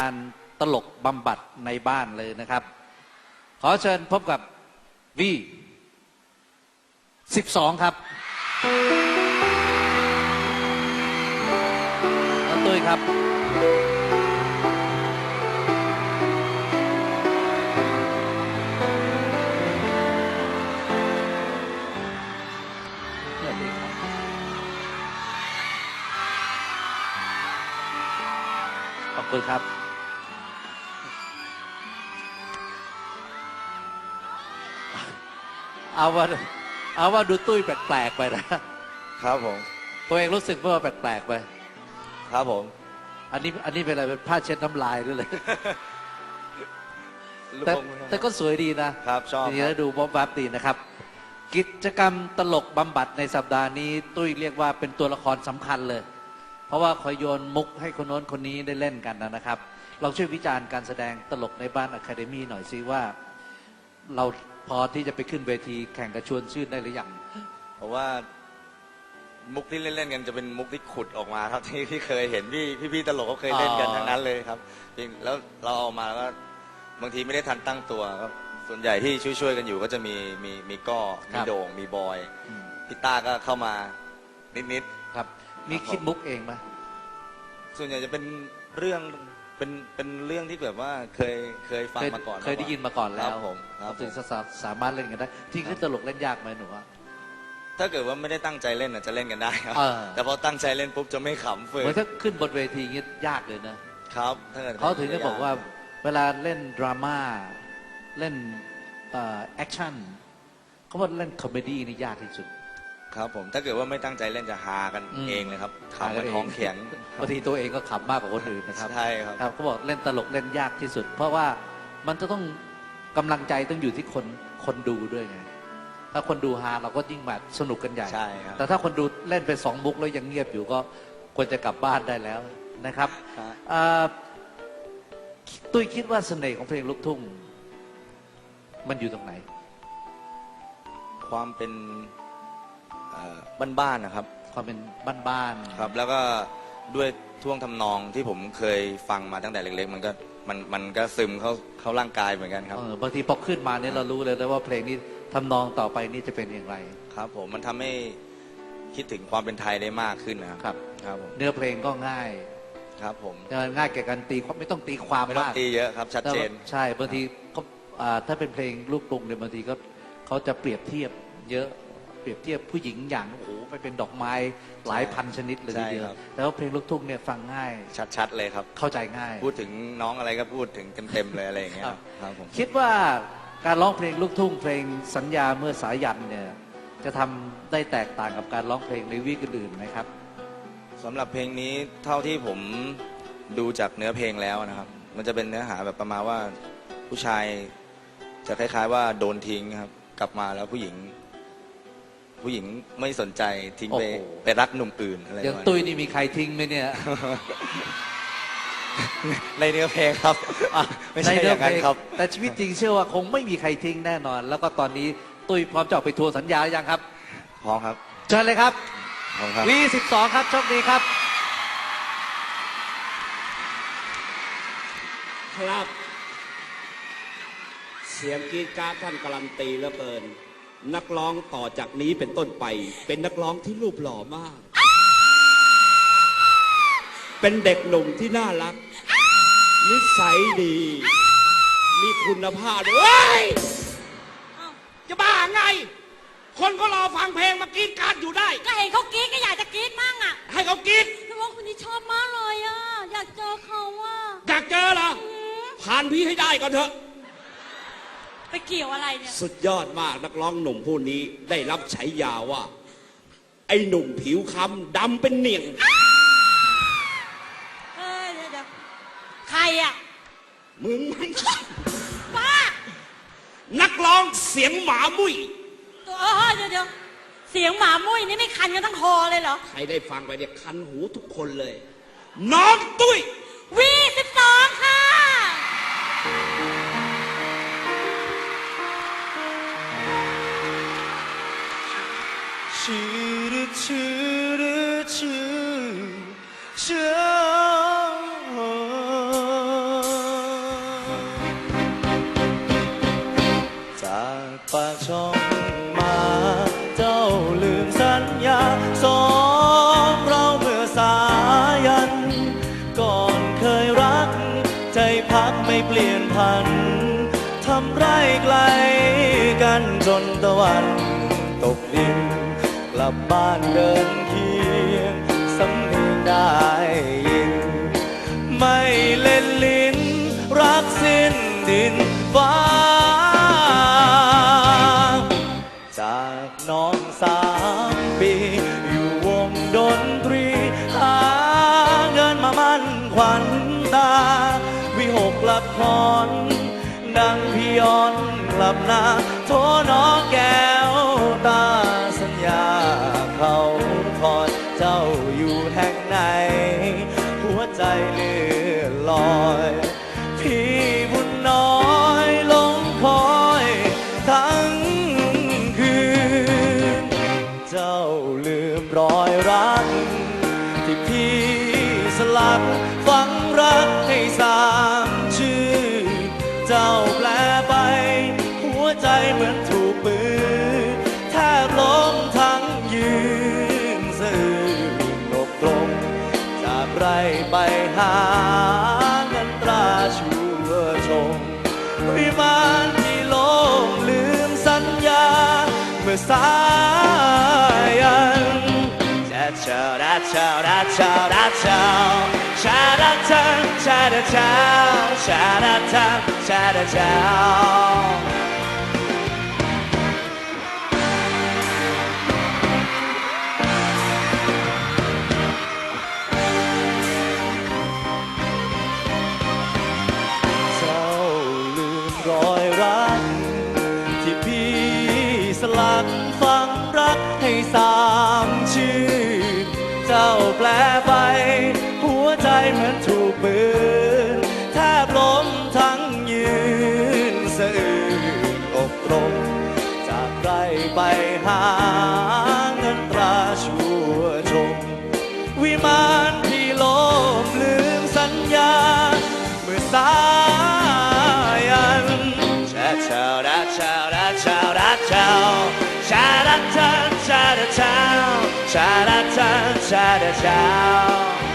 การตลกบำบัดในบ้านเลยนะครับ ขอเชิญพบกับวี12ครับน้องตุ้ยครับสวัสดีครับขอบคุณครับ เอาว่าเอาว่าดูตุ้ยแปลกๆไปนะ ครับผม ตัวเองรู้สึกว่าแปลกๆไป ครับผม อันนี้อันนี้เป็นอะไรเป็นผ้าเช็ดน้ำลายด้วยเลยลูกแต่อมแต่ก็สวยดีนะครับชอบทีนี้ครัแล้วบดูบ๊อบบับดีนะครับ กิจกรรมตลกบำบัดในสัปดาห์นี้ ตุ้ยเรียกว่าเป็นตัวละครสำคัญเลย เพราะว่าคอยโยนมุกให้คนโน้นคนนี้ได้เล่นกันนะครับ เราช่วยวิจารณ์การแสดงตลกในบ้านอะคาเดมี่หน่อยสิว่าเรา พอที่จะไปขึ้นเวทีแข่งกระชวนชื่นได้หรือยังเพราะว่ามุกที่เล่นๆกันจะเป็นมุกที่ขุดออกมาครับที่ที่เคยเห็นพี่พี่ๆตลกเขาเคยเล่นกันอ๋อทั้งนั้นเลยครับจริงแล้วเราเอามาแล้วก็บางทีไม่ได้ทันตั้งตัวก็ส่วนใหญ่ที่ช่วยๆกันอยู่ก็จะมีมีมีก้อมีโด่งมีบอยอืมพี่ต้าก็เข้ามานิดครับ มีครับผมคิดมุกเองไหมๆส่วนใหญ่จะเป็นเรื่อง เป็นเป็นเรื่องที่แบบว่าเคยเคยฟังเคยมาก่อนเคยได้ยินมาก่อนแล้วครับผมครับผถึงมจะสาสามารถเล่นกันได้จริงๆเล่นตลกเล่นยากไหมหนูว่า ถ้าเกิดว่าไม่ได้ตั้งใจเล่นน่ะจะเล่นกันได้ครับ เออ แต่พอตั้งใจเล่นปุ๊บจะไม่ขำเหเฟืมือนถ้าขึ้นบนเวทีอย่างงี้ยากเลยนะ ครับถ้ากิดเขาถึงได้บอกว่าเวลาเล่นดราม่าเล่นแอคชั่นเขาบอกเล่นคอมเมดี้นี่ยากที่สุด ครับผมถ้าเกิดว่าไม่ตั้งใจเล่นจะฮากันอืม เองเลยครับหาขำกักันนเองท้องแข็ง บางทีตัวเองก็ขำมากกว่าคนอื่นนะครับใช่ครับ ครับเขาบอกเล่นตลกเล่นยากที่สุด เพราะว่ามันจะต้องกำลังใจต้องอยู่ที่คนคนดูด้วยไงถ้าคนดูฮาเราก็ยิ่งแบบสนุกกันใหญ่ ใช่ครับ แต่ถ้าคนดูเล่นไปสองมุกแล้วยังเงียบอยู่ก็ควรจะกลับบ้านได้แล้วนะครับครับ เอ่อตุ้ยคิดว่าเสน่ห์ของเพลงลูกทุ่ง มันอยู่ตรงไหน ความเป็นเอ่อ บ้านๆนะครับ ความเป็นบ้านๆ ครับ แล้วก็ด้วยท่วงทำนองที่ผมเคยฟังมาตั้งแต่เล็ก ๆ มันก็มันมันก็ซึมเข้าเข้าร่างกายเหมือนกันครับ เออบางทีพอขึ้นมาเนี่ยเรารู้เลยนะว่าเพลงนี้ทำนองต่อไปนี่จะเป็นอย่างไรครับ ผมมันทำให้คิดถึงความเป็นไทยได้มากขึ้นนะครับ ครับ ครับผมเนื้อเพลงก็ง่ายครับผมง่ายแก่การตีความไม่ต้องตีความไม่ต้องมากตีเยอะครับ ชัดเจน ใช่บางทีเขาอ่าถ้าเป็นเพลงลูกกรุงเนี่ยบางทีก็เขาจะเปรียบเทียบเยอะ เปรียบเทียบผู้หญิงอย่างโอ้โหไปเป็นดอกไม้หลายพันชนิดเลยทีเดียวใช่ครับแต่ว่าเพลงลูกทุ่งเนี่ยฟังง่าย ชัดๆเลยครับ เข้าใจง่ายพูดถึงน้องอะไรก็พูดถึงเต็มๆเลยอะไรอย่างเงี้ยครับครับผม คิดว่าการร้องเพลงลูกทุ่งเพลงสัญญาเมื่อสายันเนี่ยจะทำได้แตกต่างกับการร้องเพลงในวีคอื่นๆไหมครับ สำหรับเพลงนี้เท่าที่ผมดูจากเนื้อเพลงแล้วนะครับ มันจะเป็นเนื้อหาแบบประมาณว่าผู้ชายจะคล้าย ๆ ว่าโดนทิ้งครับ กลับมาแล้วผู้หญิง ผู้หญิงไม่สนใจทิ้งไปโอ้โห ไปรักหนุ่มอื่นอะไรอย่างประมาณตุ้ยนี่มีใครทิ้งไหมเนี่ย ในเนื้อเพลงครับไม่ใช่ในอเรื่อย่างนั้นเพลงครับ แต่ชีวิตจริงเชื่อว่าคงไม่มีใครทิ้งแน่นอน แล้วก็ตอนนี้ตุ้ยพร้อมจะออกไปทัวร์สัญญาหรือยังครับพร้อมครับเชิญเลยครับ พร้อมครับ วีสิบสองครับโชคดีครับ ครับ เสียงกรีดกรารท่านการันตีเหลือเกิน นักร้องต่อจากนี้เป็นต้นไป เป็นนักร้องที่รูปหล่อมาก เป็นเด็กหนุ่มที่น่ารัก นิสัยดี มีคุณภาพด้วยเฮ้ยจะบ้าไง คนก็รอฟังเพลงมากรีดกรารอยู่ได้ ก็เห็นเขากรี๊ดก็อยากจะกรี๊ดมั่งอะให้เขากรีดนักร้องคนนี้ชอบมากเลยอะ อยากเจอเขาอะอยากเจอเหรอ อืมผ่านพี่ให้ได้ก่อนเถอะ ไปเกี่ยวอะไรเนี่ย สุดยอดมากนักร้องหนุ่มผู้นี้ได้รับฉายาว่า ไอ้หนุ่มผิวค้ำดำเป็นเหนียง เอ้ยเดี๋ยวเดี๋ยวใครอะมึงไม่ใช่ป้านักร้องเสียงหมามุ้ยตัวเออเดี๋ยวเดี๋ยวเสียงหมามุ้ยนี่ไม่คันกันทั้งคอเลยเหรอใครได้ฟังไปเนี่ยคันหูทุกคนเลย น้องตุ้ยวีสิบสองค่ะ จากปากช่องมาเจ้าลืมสัญญาสองเราเมื่อสายัน ก่อนเคยรัก ใจพักไม่เปลี่ยนพันทำไรไกลกันจนตะวัน กับบ้านเดินเคียงสำเนียงได้ยิน ไม่เล่นลิ้น รักสิ้นดินฟ้า จากน้องสามปี อยู่วงดนตรี หาเงินมามั่นขวัญตา วิหกละครดังพี่ย้อนกลับนาโทน้องแก้ มรอยรัก ที่พี่สลักฝังรักให้สามชื่อ เจ้าแปลไป หัวใจเหมือนถูกปืนแทบล้มทั้งยืนสื่อนกตรงจากไรไปหาเงินตราชัวชงวิมานที่โลงลืมสัญญา เมื่อสาาดาชาชาดาชาชาดาชาชาดาชาเจ้าลืมรอยรักที่พี่สลักฝังรักให้สามชื่อเจ้าแปลไปหัวใจเหมือนแทบล้มทั้งยืนสะอื้นอกตรงจากไรไปหาเงินตราชัวชม วิมานพี่ลมลืมสัญญา เมื่อสายันชาชาดาชาดาชาดาชาชาดาชาชาดาชาชาดาชาชาดาชา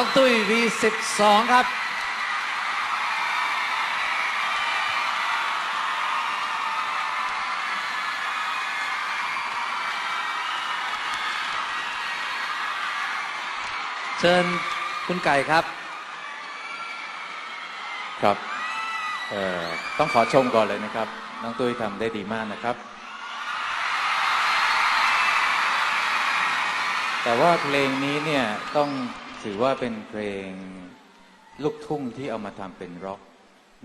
น้องตุ้ยวีสิบสองครับ เชิญคุณไก่ครับ ครับต้องขอชมก่อนเลยนะครับ น้องตุ้ยทำได้ดีมากนะครับ แต่ว่าเพลงนี้เนี่ยต้อง ถือว่าเป็นเพลงลูกทุ่งที่เอามาทำเป็นร็อก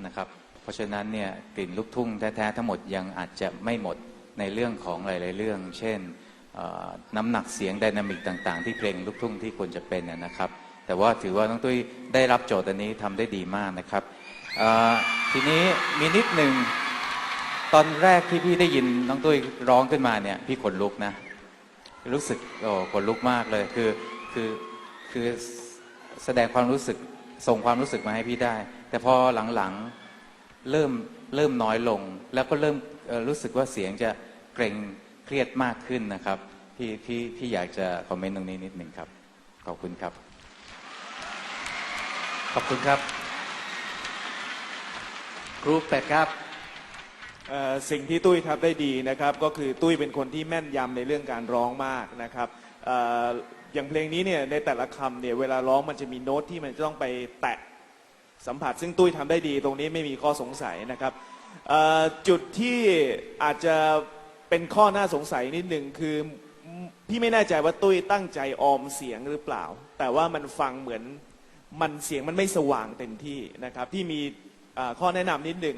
นะครับ เพราะฉะนั้นเนี่ยกลิ่นลูกทุ่งแท้ๆทั้งหมดยังอาจจะไม่หมดในเรื่องของหลายๆเรื่อง เช่นน้ำหนักเสียงไดนามิกต่าง ๆ ที่เพลงลูกทุ่งที่ควรจะเป็นนะครับ แต่ว่าถือว่าน้องตุ้ยได้รับโจทย์อันนี้ทำได้ดีมากนะครับทีนี้มีนิดหนึ่งตอนแรกที่พี่ได้ยินน้องตุ้ยร้องขึ้นมาเนี่ยพี่ขนลุกนะ รู้สึกโอ้ขนลุกมากเลยคือคือ คือแสดงความรู้สึกส่งความรู้สึกมาให้พี่ได้ แต่พอหลังๆเริ่มเริ่มน้อยลง แล้วก็เริ่มเอ่อรู้สึกว่าเสียงจะเกรงเครียดมากขึ้นนะครับพี่พี่พี่อยากจะคอมเมนต์ตรงนี้นิดหนึ่งครับ ขอบคุณครับ ขอบคุณครับครูเป็ดครับเอ่อสิ่งที่ตุ้ยทำได้ดีนะครับ ก็คือตุ้ยเป็นคนที่แม่นยำในเรื่องการร้องมากนะครับเอย่างเพลงนี้เนี่ยในแต่ละคำเนี่ยเวลาร้องมันจะมีโน้ตที่มันจะต้องไปแตะสัมผัสซึ่งตุ้ยทำได้ดีตรงนี้ไม่มีข้อสงสัยนะครับเอ่อจุดที่อาจจะเป็นข้อน่าสงสัยนิดหนึ่งคือพี่ไม่แน่ใจว่าตุ้ยตั้งใจออมเสียงหรือเปล่า แต่ว่ามันฟังเหมือนมันเสียงมันไม่สว่างเต็มที่นะครับที่มีเอ่อข้อแนะนำนิดหนึ่ง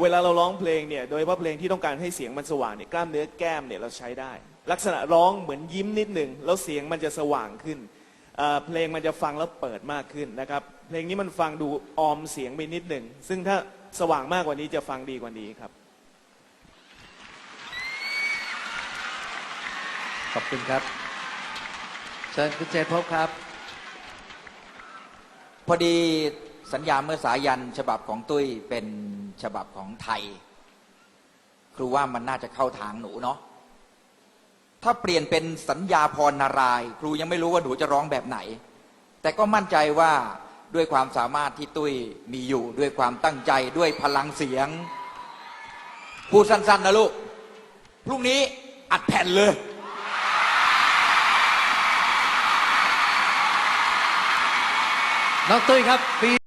เวลาเราร้องเพลงเนี่ยโดยเฉพาะเพลงที่ต้องการให้เสียงมันสว่างเนี่ยกล้ามเนื้อแก้มเนี่ยเราใช้ได้ ลักษณะร้องเหมือนยิ้มนิดหนึ่งแล้วเสียงมันจะสว่างขึ้นเเพลงมันจะฟังแล้วเปิดมากขึ้นนะครับเพลงนี้มันฟังดูออมเสียงไปนิดหนึ่งซึ่งถ้าสว่างมากกว่านี้จะฟังดีกว่านี้ครับ ขอบคุณครับเชิญคุณเจนพบครับ พอดีสัญญาเมื่อสายันฉบับของตุ้ยเป็นฉบับของไทย ครูว่ามันน่าจะเข้าทางหนูเนาะ ถ้าเปลี่ยนเป็นสัญญาพรนารายครูยังไม่รู้ว่าหนูจะร้องแบบไหน แต่ก็มั่นใจว่าด้วยความสามารถที่ตุ้ยมีอยู่ ด้วยความตั้งใจด้วยพลังเสียงพูดสั้นๆนะลูก พรุ่งนี้อัดแผ่นเลย น้องตุ้ยครับปี